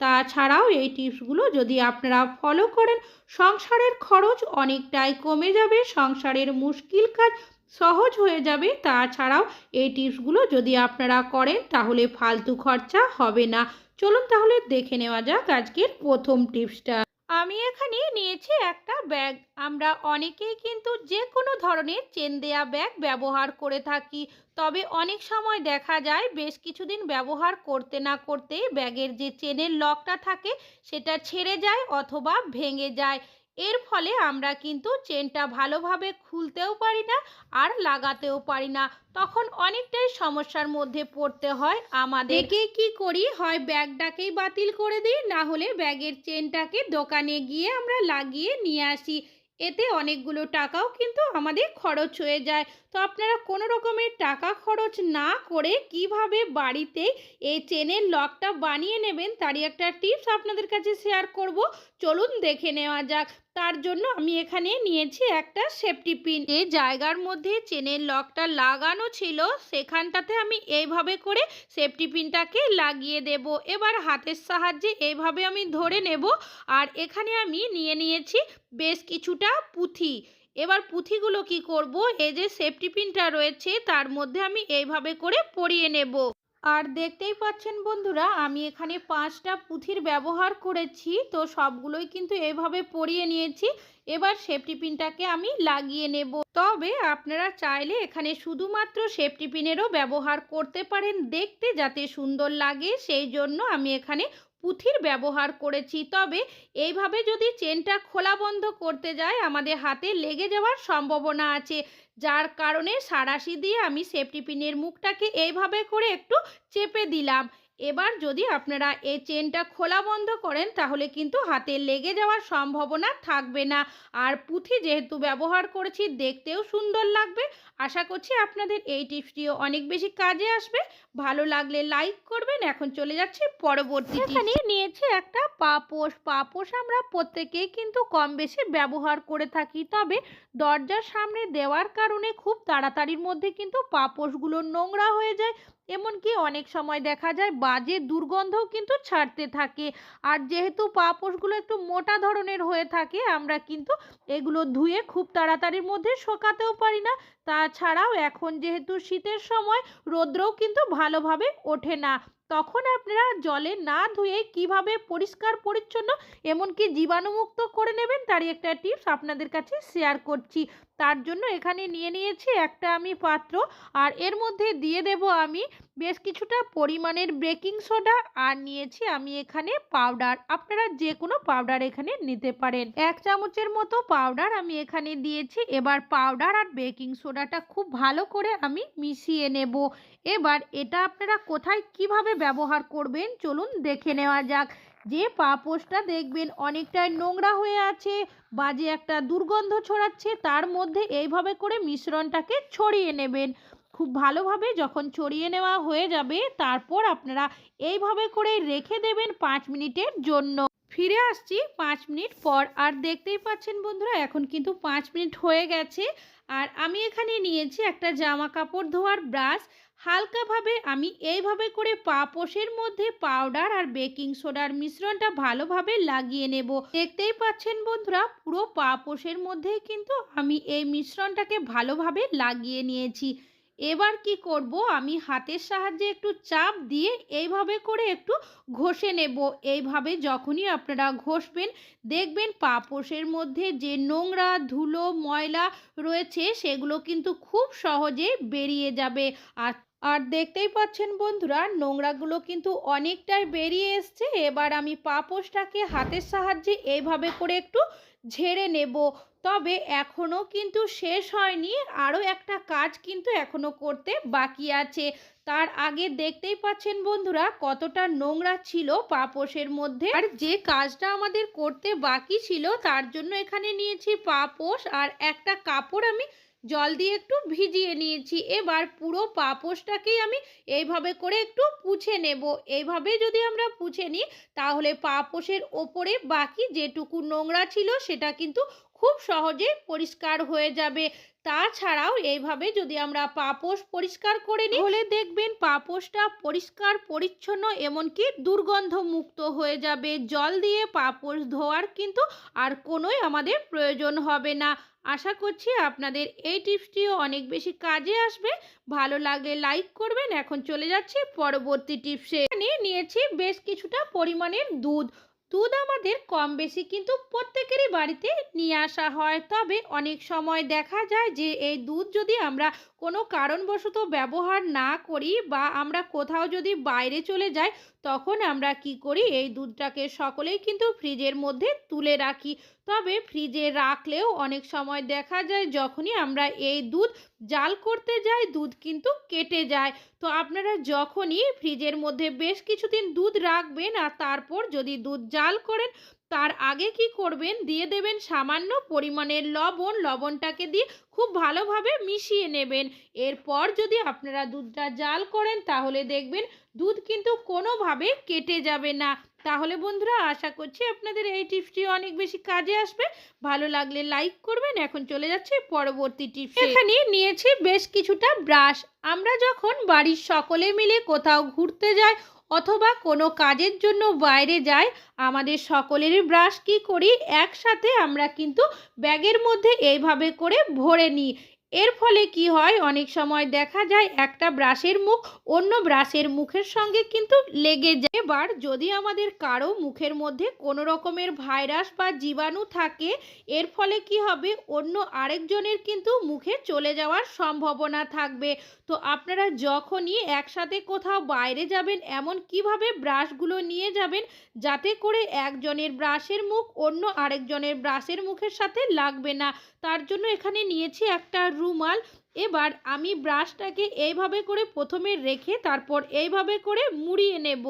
তাছাড়াও এই টিপসগুলো যদি আপনারা ফলো করেন, সংসারের খরচ অনেকটাই কমে যাবে, সংসারের মুশকিল কাজ সহজ হয়ে যাবে। তাছাড়াও এই টিপসগুলো যদি আপনারা করেন, তাহলে ফালতু খরচা হবে না। চলুন তাহলে দেখে নেওয়া যাক আজকের প্রথম টিপসটা। আমি এখানে নিয়েছি একটা ব্যাগ। আমরা অনেকেই কিন্তু যে কোনো ধরনের চেন দেয়া ব্যাগ ব্যবহার করে থাকি। তবে অনেক সময় দেখা যায় বেশ কিছুদিন ব্যবহার করতে না করতে ব্যাগের যে চেনের লকটা থাকে সেটা ছেড়ে যায় অথবা ভেঙে যায়। এর ফলে আমরা কিন্তু চেনটা ভালোভাবে খুলতেও পারি না আর লাগাতেও পারি না। তখন অনেকটাই সমস্যার মধ্যে পড়তে হয় আমাদের। একেই কি করি? হয় ব্যাগটাকেই বাতিল করে দিই, না হলে ব্যাগের চেনটাকে দোকানে গিয়ে আমরা লাগিয়ে নিয়ে আসি। এতে অনেকগুলো টাকাও কিন্তু আমাদের খরচ হয়ে যায়। তো আপনারা কোনো রকমের টাকা খরচ না করে কীভাবে বাড়িতে এই চেনের লকটা বানিয়ে নেবেন, তারই একটা টিপস আপনাদের কাছে শেয়ার করব। চলুন দেখে নেওয়া যাক। তার জন্য আমি এখানে নিয়েছি একটা সেফটি পিন এই জায়গার মধ্যে চেনের লকটা লাগানো ছিল, সেখানটাতে আমি এইভাবে করে সেফটি পিনটাকে লাগিয়ে দেব। এবার হাতের সাহায্যে এইভাবে আমি ধরে নেব। আর এখানে আমি নিয়ে নিয়েছি বেশ কিছুটা পুঁথি। এবার পুঁথিগুলো কি করব? এই যে সেফটি পিনটা রয়েছে, তার মধ্যে আমি এইভাবে করে পরিয়ে নেব। আর দেখতেই পাচ্ছেন বন্ধুরা, আমি এখানে পাঁচটা পুঁথির ব্যবহার করেছি, তো সবগুলোই কিন্তু এভাবে পরিয়ে নিয়েছি। এবার সেফটি পিনটাকে আমি লাগিয়ে নেব। তবে আপনারা চাইলে এখানে শুধুমাত্র সেফটি পিনেরও ব্যবহার করতে পারেন দেখতে, যাতে সুন্দর লাগে। সেই জন্য আমি এখানে পুঁথির ব্যবহার করেছি। তবে এইভাবে যদি চেনটা খোলা বন্ধ করতে যায়, আমাদের হাতে লেগে যাওয়ার সম্ভাবনা আছে। যার কারণে সারাশি দিয়ে আমি সেফটি পিনের মুখটাকে এইভাবে করে একটু চেপে দিলাম। এবার যদি আপনারা এই চেনটা খোলা বন্ধ করেন, তাহলে কিন্তু হাতে লেগে যাওয়ার সম্ভাবনা থাকবে না। আর পুঁথি যেহেতু ব্যবহার করেছি, দেখতেও সুন্দর লাগবে। আশা করছি আপনাদের এই টিপসটিও অনেক বেশি কাজে আসবে। ভালো লাগলে লাইক করবেন। এখন চলে যাচ্ছি পরবর্তী এখানে নিয়েছি একটা পাপোশ। পাপোশ আমরা প্রত্যেকেই কিন্তু কম বেশি ব্যবহার করে থাকি। তবে দরজার সামনে দেওয়ার কারণে খুব তাড়াতাড়ির মধ্যে কিন্তু পাপোশগুলো নোংরা হয়ে যায়। এমনকি অনেক সময় দেখা যায় বাজে দুর্গন্ধও কিন্তু ছাড়তে থাকে। আর যেহেতু পাপোশগুলো একটু মোটা ধরনের হয়ে থাকে, আমরা কিন্তু এগুলো ধুয়ে খুব তাড়াতাড়ির মধ্যে শোকাতেও পারি না। তাছাড়াও এখন যেহেতু শীতের সময়, রৌদ্রও কিন্তু ভালোভাবে ওঠে না। তখন আপনারা জলে না ধুয়ে কীভাবে পরিষ্কার, পরিচ্ছন্ন, এমনকি জীবাণুমুক্ত করে নেবেন, তারই একটা টিপস আপনাদের কাছে শেয়ার করছি। তার জন্য এখানে নিয়ে নিয়েছি একটা আমি পাত্র। আর এর মধ্যে দিয়ে দেব আমি বেশ কিছুটা পরিমাণের বেকিং সোডা। আর নিয়েছি আমি এখানে পাউডার। আপনারা যে কোনো পাউডার এখানে নিতে পারেন। এক চামচের মতো পাউডার আমি এখানে দিয়েছি। এবার পাউডার আর বেকিং সোডাটা খুব ভালো করে আমি মিশিয়ে নেব। এবার এটা আপনারা কোথায় কীভাবে ব্যবহার করবেন চলুন দেখে নেওয়া যাক। যে পা পাপোশটা দেখবেন অনেকটাই নোংরা হয়ে আছে, বাজে একটা দুর্গন্ধ ছড়াচ্ছে, তার মধ্যে এইভাবে করে মিশ্রণটাকে ছড়িয়ে নেবেন। খুব ভালোভাবে যখন ছড়িয়ে নেওয়া হয়ে যাবে, তারপর আপনারা এইভাবে করে রেখে দেবেন পাঁচ মিনিটের জন্য। ফিরে আসছি পাঁচ মিনিট পর। আর দেখতেই পাচ্ছেন বন্ধুরা, এখন কিন্তু পাঁচ মিনিট হয়ে গেছে। আর আমি এখানে নিয়েছি একটা জামা কাপড় ধোয়ার ব্রাশ। হালকাভাবে আমি এইভাবে করে পাপোশের মধ্যে পাউডার আর বেকিং সোডার মিশ্রণটা ভালোভাবে লাগিয়ে নেব। দেখতেই পাচ্ছেন বন্ধুরা, পুরো পাপোশের মধ্যে কিন্তু আমি এই মিশ্রণটাকে ভালোভাবে লাগিয়ে নিয়েছি। এবার কি করব, আমি হাতের সাহায্যে একটু চাপ দিয়ে এইভাবে করে একটু ঘষে নেব। এইভাবে যখনই আপনারা ঘষবেন, দেখবেন পাপোশের মধ্যে যে নোংরা, ধুলো, ময়লা রয়েছে, সেগুলো কিন্তু খুব সহজে বেরিয়ে যাবে। আর আর দেখতেই পাচ্ছেন বন্ধুরা, নোংরাগুলো কিন্তু অনেকটাই বেরিয়ে এসছে। এবার আমি পাপোশটাকে হাতের সাহায্যে এইভাবে করে একটু ঝেড়ে নেব। তবে এখনও কিন্তু শেষ হয়নি। আরও একটা কাজ কিন্তু এখনও করতে বাকি আছে। তার আগে দেখতেই পাচ্ছেন বন্ধুরা, কতটা নোংরা ছিল পাপোশের মধ্যে। আর যে কাজটা আমাদের করতে বাকি ছিল, তার জন্য এখানে নিয়েছি পাপোশ। আর একটা কাপড় আমি জল দিয়ে একটু ভিজিয়ে নিয়েছি। এবার পুরো পাপোশটাকেই আমি এইভাবে করে একটু পুছে নেব। এইভাবে যদি আমরা পুছে নিই, তাহলে পাপোশের ওপরে বাকি যেটুকু নোংরা ছিল, সেটা কিন্তু খুব সহজে পরিষ্কার হয়ে যাবে। তাছাড়াও এইভাবে যদি আমরা পাপোশ পরিষ্কার করে নিই, তাহলে দেখবেন পাপোশটা পরিষ্কার, পরিচ্ছন্ন এমনকি দুর্গন্ধ মুক্ত হয়ে যাবে। জল দিয়ে পাপোশ ধোয়ার কিন্তু আর কোনোই আমাদের প্রয়োজন হবে না। আশা করছি আপনাদের এই টিপসটিও অনেক বেশি কাজে আসবে। ভালো লাগলে লাইক করবেন। এখন চলে যাচ্ছি পরবর্তী টিপসে। নিয়েছি বেশ কিছুটা পরিমাণের দুধ। দুধ আমাদের কম বেশি কিন্তু প্রত্যেকেরই বাড়িতে নিয়ে আসা হয়। তবে অনেক সময় দেখা যায় যে, এই দুধ যদি আমরা কোনো কারণবশত ব্যবহার না করি বা আমরা কোথাও যদি বাইরে চলে যাই তখন আমরা কি করি? এই দুধটাকে সকলেই কিন্তু ফ্রিজের মধ্যে তুলে রাখি। তবে ফ্রিজে রাখলেও অনেক সময় দেখা যায় যখনই আমরা এই দুধ জাল করতে যাই, দুধ কিন্তু কেটে যায়। তো আপনারা যখনই ফ্রিজের মধ্যে বেশ কিছুদিন দুধ রাখবেন আর তারপর যদি দুধ জাল করেন তার আগে কি করবেন? দিয়ে দেবেন সামান্য পরিমাণের লবণ। লবণটাকে দিয়ে খুব ভালোভাবে মিশিয়ে নেবেন। এরপর যদি আপনারা দুধটা জাল করেন, তাহলে দেখবেন দুধ কিন্তু কোনোভাবে কেটে যাবে না। তাহলে বন্ধুরা, আশা করছি আপনাদের এই টিপসটি অনেক বেশি কাজে আসবে। ভালো লাগলে লাইক করবেন। এখন চলে যাচ্ছে পরবর্তী টিপস। এখানে নিয়েছি বেশ কিছুটা ব্রাশ আমরা যখন বাড়ির সকলে মিলে কোথাও ঘুরতে যাই অথবা কোনো কাজের জন্য বাইরে যাই, আমাদের সকলেরই ব্রাশ কি করি? একসাথে আমরা কিন্তু ব্যাগের মধ্যে এইভাবে করে ভরে নিই। এর ফলে কি হয়? অনেক সময় দেখা যায় একটা ব্রাশের মুখ অন্য ব্রাশের মুখের সঙ্গে কিন্তু লেগে যায়। এবার যদি আমাদের কারও মুখের মধ্যে কোনো রকমের ভাইরাস বা জীবাণু থাকে, এর ফলে কি হবে? অন্য আরেকজনের কিন্তু মুখে চলে যাওয়ার সম্ভাবনা থাকবে। তো আপনারা যখনই একসাথে কোথাও বাইরে যাবেন, এমন কীভাবে ব্রাশগুলো নিয়ে যাবেন যাতে করে একজনের ব্রাশের মুখ অন্য আরেকজনের ব্রাশের মুখের সাথে লাগবে না? তার জন্য এখানে নিয়েছি একটা রুমাল। এবার আমি ব্রাশটাকে এইভাবে করে প্রথমে রেখে তারপর এইভাবে করে মুড়িয়ে নেব।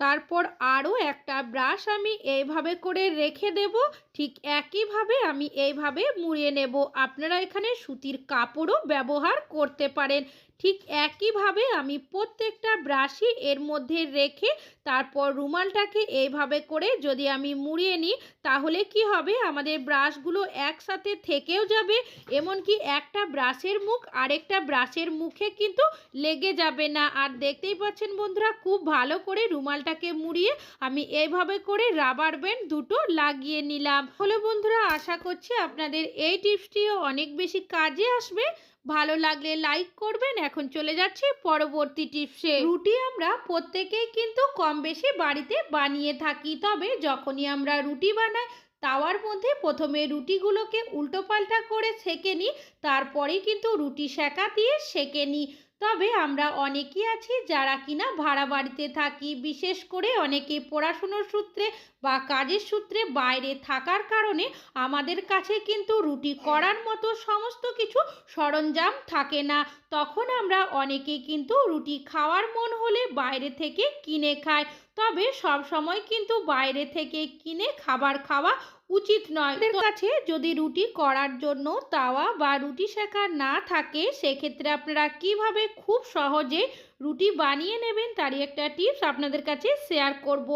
তারপর আরও একটা ব্রাশ আমি এইভাবে করে রেখে দেব। ঠিক একইভাবে আমি এইভাবে মুড়িয়ে নেব। আপনারা এখানে সুতির কাপড়ও ব্যবহার করতে পারেন। ঠিক একইভাবে আমি প্রত্যেকটা ব্রাশই এর মধ্যে রেখে তারপর রুমালটাকে এইভাবে করে যদি আমি মুড়িয়ে নিই, তাহলে কি হবে? আমাদের ব্রাশগুলো একসাথে থেকেও যাবে, এমনকি একটা ব্রাশের মুখ আরেকটা ব্রাশের মুখে কিন্তু লেগে যাবে না। আর দেখতেই পাচ্ছেন বন্ধুরা, খুব ভালো করে রুমালটাকে মুড়িয়ে আমি এইভাবে করে রাবার ব্যান্ড দুটো লাগিয়ে নিলাম। হলে বন্ধুরা, আশা করছি আপনাদের এই টিপসটিও অনেক বেশি কাজে আসবে। ভালো লাগলে লাইক করবেন। এখন চলে যাচ্ছি পরবর্তী টিপসে। রুটি আমরা প্রত্যেকেই কিন্তু কম বেশি বাড়িতে বানিয়ে থাকি। তবে যখনই আমরা রুটি বানাই, তাওয়ার মধ্যে প্রথমে রুটিগুলোকে উল্টো পাল্টা করে সেঁকে নিই, তারপরেই কিন্তু রুটি সেঁকা দিয়ে সেঁকে নিই। তবে আমরা অনেকেই আছি যারা কিনা ভাড়া বাড়িতে থাকি। বিশেষ করে অনেকে পড়াশুনোর সূত্রে বা কাজের সূত্রে বাইরে থাকার কারণে আমাদের কাছে কিন্তু রুটি করার মতো সমস্ত কিছু সরঞ্জাম থাকে না। তখন আমরা অনেকে কিন্তু রুটি খাওয়ার মন হলে বাইরে থেকে কিনে খাই। তবে সব সময় কিন্তু বাইরে থেকে কিনে খাবার খাওয়া উচিত নয়। এদের কাছে যদি রুটি করার জন্য তাওয়া বা রুটি শেখা না থাকে, সেক্ষেত্রে আপনারা কীভাবে খুব সহজে রুটি বানিয়ে নেবেন, তারই একটা টিপস আপনাদের কাছে শেয়ার করব।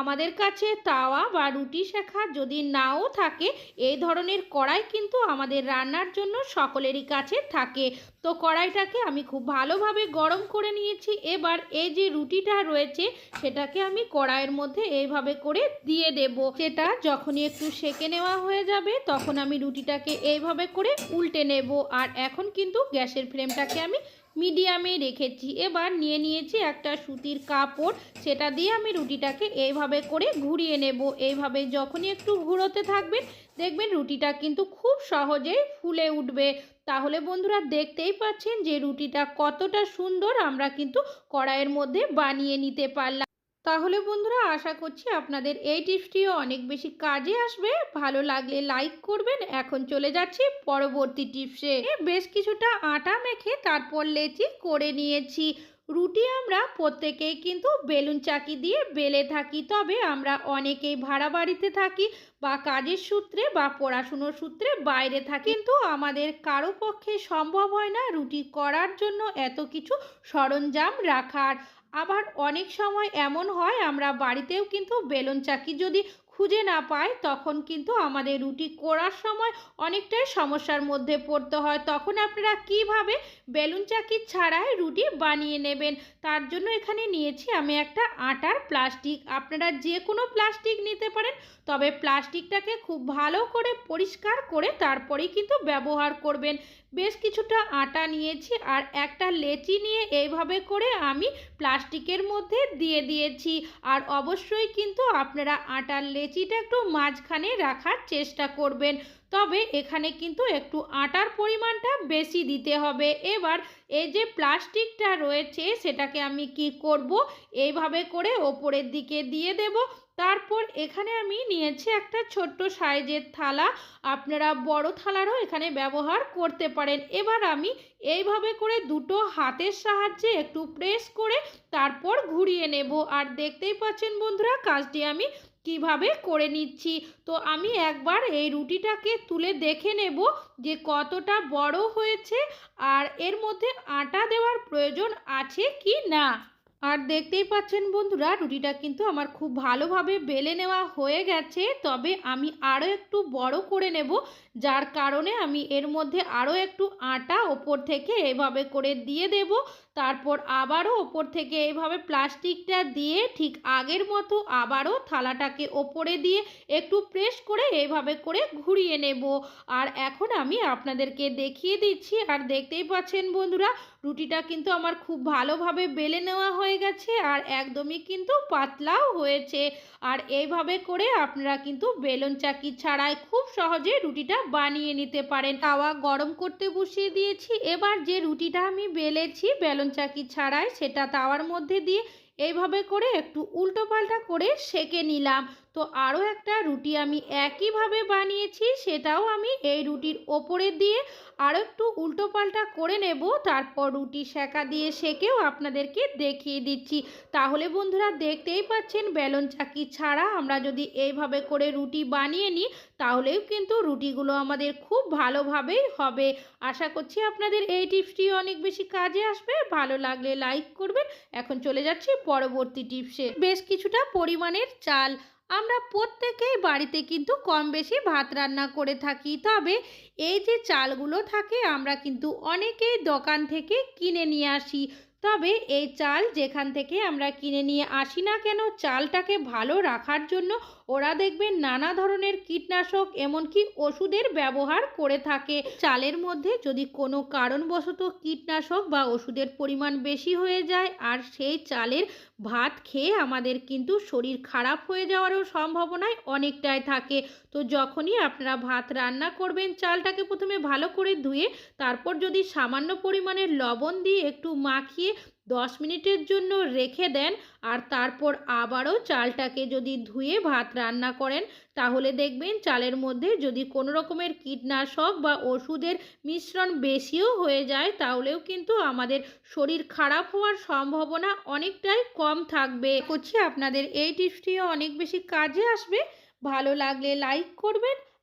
আমাদের কাছে তাওয়া বা রুটি শেখা যদি নাও থাকে, এই ধরনের কড়াই কিন্তু আমাদের রান্নার জন্য সকলেরই কাছে থাকে। তো কড়াইটাকে আমি খুব ভালোভাবে গরম করে নিয়েছি। এবার এই যে রুটিটা রয়েছে, সেটাকে আমি কড়াইয়ের মধ্যে এইভাবে করে দিয়ে দেব। সেটা যখনই একটু সেকে নেওয়া হয়ে যাবে, তখন আমি রুটিটাকে এইভাবে করে উল্টে নেব। আর এখন কিন্তু গ্যাসের ফ্লেমটাকে আমি মিডিয়ামে রেখেছি। এবার নিয়ে নিয়েছি একটা সুতির কাপড়। সেটা দিয়ে আমি রুটিটাকে এইভাবে করে ঘুরিয়ে নেব। এইভাবে যখনই একটু ঘুরোতে থাকবেন, দেখবেন রুটিটা কিন্তু খুব সহজেই ফুলে উঠবে। তাহলে বন্ধুরা দেখতেই পাচ্ছেন যে রুটিটা কতটা সুন্দর আমরা কিন্তু কড়াইয়ের মধ্যে বানিয়ে নিতে পারলাম। তাহলে বন্ধুরা আশা করছি আপনাদের এই টিপসটিও অনেক বেশি কাজে আসবে। ভালো লাগলে লাইক করবেন। এখন চলে যাচ্ছি পরবর্তী টিপসে। বেশ কিছুটা আটা মেখে তারপর লেচি করে নিয়েছি। রুটি আমরা প্রত্যেকেই কিন্তু বেলুন চাকি দিয়ে বেলে থাকি। তবে আমরা অনেকেই ভাড়া বাড়িতে থাকি বা কাজের সূত্রে বা পড়াশুনোর সূত্রে বাইরে থাকি। কিন্তু আমাদের কারও পক্ষে সম্ভব হয় না রুটি করার জন্য এত কিছু সরঞ্জাম রাখার। আবার অনেক সময় এমন হয় আমরা বাড়িতেও কিন্তু বেলুন চাকি যদি খুঁজে না পাই তখন কিন্তু আমাদের রুটি করার সময় অনেকটাই সমস্যার মধ্যে পড়তে হয়। তখন আপনারা কীভাবে বেলুন চাকি ছাড়াই রুটি বানিয়ে নেবেন? তার জন্য এখানে নিয়েছি আমি একটা আটার প্লাস্টিক। আপনারা যে কোনো প্লাস্টিক নিতে পারেন, তবে প্লাস্টিকটাকে খুব ভালো করে পরিষ্কার করে তারপরেই কিন্তু ব্যবহার করবেন। বেশ কিছুটা আটা নিয়েছি আর একটা লেচি নিয়ে এইভাবে করে আমি প্লাস্টিকের মধ্যে দিয়ে দিয়েছি। আর অবশ্যই কিন্তু আপনারা আটার লেচিটা একটু মাঝখানে রাখার চেষ্টা করবেন। তবে এখানে কিন্তু একটু আটার পরিমাণটা বেশি দিতে হবে। এবার এই যে প্লাস্টিকটা রয়েছে, সেটাকে আমি কি করব? এইভাবে করে ওপরের দিকে দিয়ে দেব। তারপর এখানে আমি নিয়েছি একটা ছোট্ট সাইজের থালা। আপনারা বড় থালারও এখানে ব্যবহার করতে পারেন। এবার আমি এইভাবে করে দুটো হাতের সাহায্যে একটু প্রেস করে তারপর ঘুরিয়ে নেব। আর দেখতেই পাচ্ছেন বন্ধুরা, কাজটি আমি কীভাবে করে নিচ্ছি? তো আমি একবার এই রুটিটাকে তুলে দেখে নেব যে কতটা বড় হয়েছে আর এর মধ্যে আটা দেওয়ার প্রয়োজন আছে কি না। আর দেখতেই পাচ্ছেন বন্ধুরা, রুটিটা কিন্তু আমার খুব ভালোভাবে বেলে নেওয়া হয়ে গেছে। তবে আমি আরও একটু বড় করে নেব, যার কারণে আমি এর মধ্যে আরও একটু আটা ওপর থেকে এভাবে করে দিয়ে দেব। তারপর আবারও ওপর থেকে এইভাবে প্লাস্টিকটা দিয়ে ঠিক আগের মতো আবারও থালাটাকে ওপরে দিয়ে একটু প্রেস করে এইভাবে করে ঘুরিয়ে নেব। আর এখন আমি আপনাদেরকে দেখিয়ে দিচ্ছি, আর দেখতেই পাচ্ছেন বন্ধুরা, রুটিটা কিন্তু আমার খুব ভালোভাবে বেলে নেওয়া হয়ে গেছে, আর একদমই কিন্তু পাতলাও হয়েছে। আর এইভাবে করে আপনারা কিন্তু বেলুন চাকি ছাড়াই খুব সহজে রুটিটা বানিয়ে নিতে পারেন। তাওয়া গরম করতে বসিয়ে দিয়েছি। এবার যে রুটিটা আমি বেলেছি বেলুন চাকি ছাড়াই সেটা তাওয়ার মধ্যে দিয়ে এইভাবে করে একটু উল্টো পাল্টা করে সেকে নিলাম। তো আরও একটা রুটি আমি একইভাবে বানিয়েছি, সেটাও আমি এই রুটির ওপরে দিয়ে আরও একটু উল্টো পাল্টা করে নেব। তারপর রুটি সেকা দিয়ে সেকেও আপনাদেরকে দেখিয়ে দিচ্ছি। তাহলে বন্ধুরা দেখতেই পাচ্ছেন, বেলন চাকি ছাড়া আমরা যদি এইভাবে করে রুটি বানিয়ে নিই, তাহলেও কিন্তু রুটিগুলো আমাদের খুব ভালোভাবেই হবে। আশা করছি আপনাদের এই টিপসটি অনেক বেশি কাজে আসবে। ভালো লাগলে লাইক করবেন। এখন চলে যাচ্ছি পরবর্তী টিপসে। বেশ কিছুটা পরিমাণের চাল আমরা প্রত্যেকেই বাড়িতে কিন্তু কম বেশি ভাত রান্না করে থাকি। তবে এই যে চালগুলো থাকে, আমরা কিন্তু অনেকেই দোকান থেকে কিনে নিয়ে আসি। তবে এই চাল যেখান থেকে আমরা কিনে নিয়ে আসি না কেন, চালটাকে ভালো রাখার জন্য ওরা দেখবেন নানা ধরনের কীটনাশক, এমনকি ওষুধের ব্যবহার করে থাকে। চালের মধ্যে যদি কোনো কারণবশত কীটনাশক বা ওষুধের পরিমাণ বেশি হয়ে যায়, আর সেই চালের ভাত খেয়ে আমাদের কিন্তু শরীর খারাপ হয়ে যাওয়ারও সম্ভাবনায় অনেকটাই থাকে। তো যখনই আপনারা ভাত রান্না করবেন, চালটাকে প্রথমে ভালো করে ধুয়ে, তারপর যদি সামান্য পরিমাণের লবণ দিয়ে একটু মাখিয়ে দশ মিনিটের জন্য রেখে দেন আর তারপর আবারও চালটাকে যদি ধুয়ে ভাত রান্না করেন, তাহলে দেখবেন চালের মধ্যে যদি কোনো রকমের কীটনাশক বা ওষুধের মিশ্রণ বেশিও হয়ে যায়, তাহলেও কিন্তু আমাদের শরীর খারাপ হওয়ার সম্ভাবনা অনেকটাই কম থাকবে। করছি আপনাদের এই টিপসটিও অনেক বেশি কাজে আসবে। ভালো লাগলে লাইক করবেন